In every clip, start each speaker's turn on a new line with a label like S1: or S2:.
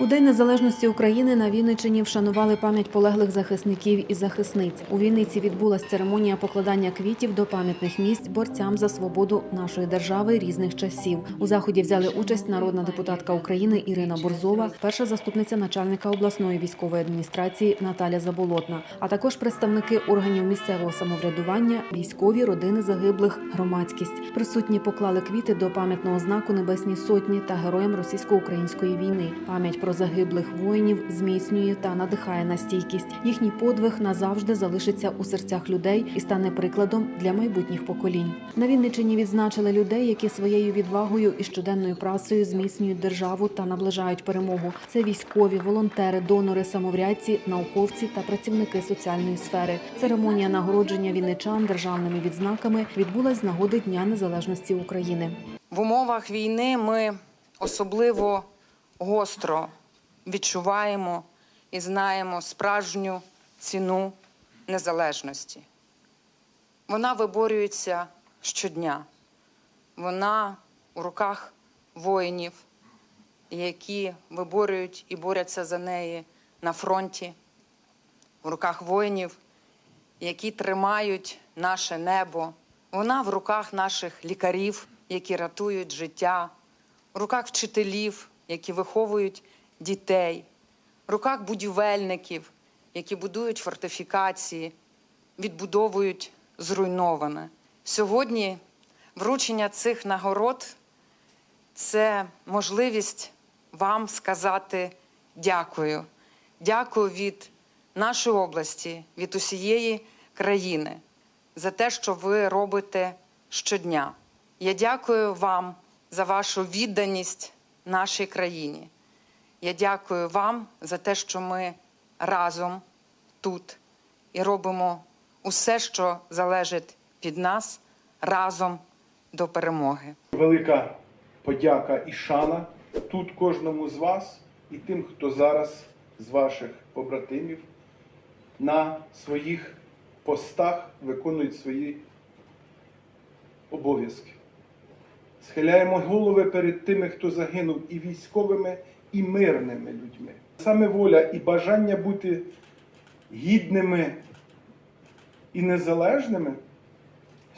S1: У День Незалежності України на Вінниччині вшанували пам'ять полеглих захисників і захисниць. У Вінниці відбулася церемонія покладання квітів до пам'ятних місць борцям за свободу нашої держави різних часів. У заході взяли участь народна депутатка України Ірина Борзова, перша заступниця начальника обласної військової адміністрації Наталя Заболотна, а також представники органів місцевого самоврядування, військові, родини загиблих, громадськість. Присутні поклали квіти до пам'ятного знаку Небесні Сотні та героям російсько-української війни. Пам'ять про загиблих воїнів зміцнює та надихає на стійкість. Їхній подвиг назавжди залишиться у серцях людей і стане прикладом для майбутніх поколінь. На Вінниччині відзначили людей, які своєю відвагою і щоденною працею зміцнюють державу та наближають перемогу. Це військові, волонтери, донори, самоврядці, науковці та працівники соціальної сфери. Церемонія нагородження вінничан державними відзнаками відбулась з нагоди Дня Незалежності України.
S2: В умовах війни ми особливо гостро відчуваємо і знаємо справжню ціну незалежності. Вона виборюється щодня. Вона у руках воїнів, які виборюють і борються за неї на фронті, в руках воїнів, які тримають наше небо. Вона в руках наших лікарів, які рятують життя, в руках вчителів, які виховують дітей, руках будівельників, які будують фортифікації, відбудовують зруйноване. Сьогодні вручення цих нагород це можливість вам сказати дякую. Дякую від нашої області, від усієї країни за те, що ви робите щодня. Я дякую вам за вашу відданість нашій країні. Я дякую вам за те, що ми разом тут і робимо усе, що залежить від нас, разом до перемоги.
S3: Велика подяка і шана тут кожному з вас і тим, хто зараз з ваших побратимів на своїх постах виконують свої обов'язки. Схиляємо голови перед тими, хто загинув і військовими, і мирними людьми. Саме воля і бажання бути гідними і незалежними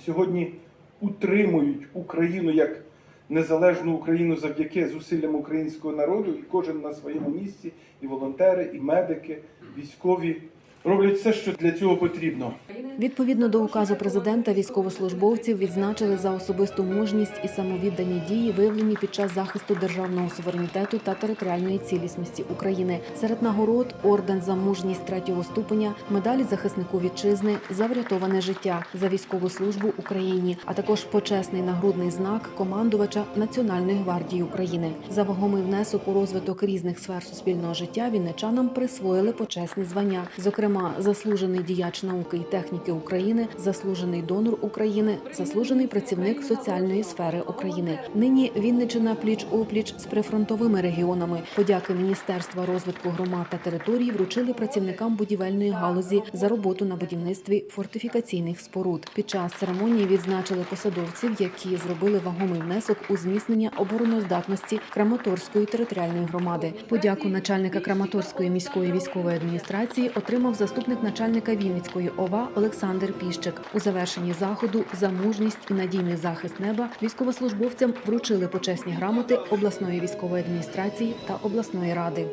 S3: сьогодні утримують Україну як незалежну Україну завдяки зусиллям українського народу, і кожен на своєму місці, і волонтери, і медики, військові роблять все, що для цього потрібно.
S1: Відповідно до указу президента, військовослужбовців відзначили за особисту мужність і самовіддані дії, виявлені під час захисту державного суверенітету та територіальної цілісності України. Серед нагород орден за мужність третього ступеня, медалі захиснику вітчизни за врятоване життя за військову службу Україні, а також почесний нагрудний знак командувача Національної гвардії України. За вагомий внесок у розвиток різних сфер суспільного життя вінничанам присвоїли почесні звання, зокрема, заслужений діяч науки і техніки України, заслужений донор України, заслужений працівник соціальної сфери України. Нині Вінничина пліч опліч з прифронтовими регіонами. Подяки Міністерства розвитку громад та територій вручили працівникам будівельної галузі за роботу на будівництві фортифікаційних споруд. Під час церемонії відзначили посадовців, які зробили вагомий внесок у зміцнення обороноздатності Краматорської територіальної громади. Подяку начальника Краматорської міської військової адміністрації отримав заступник начальника Вінницької ОВА Олександр Піщик. У завершенні заходу за мужність і надійний захист неба військовослужбовцям вручили почесні грамоти обласної військової адміністрації та обласної ради.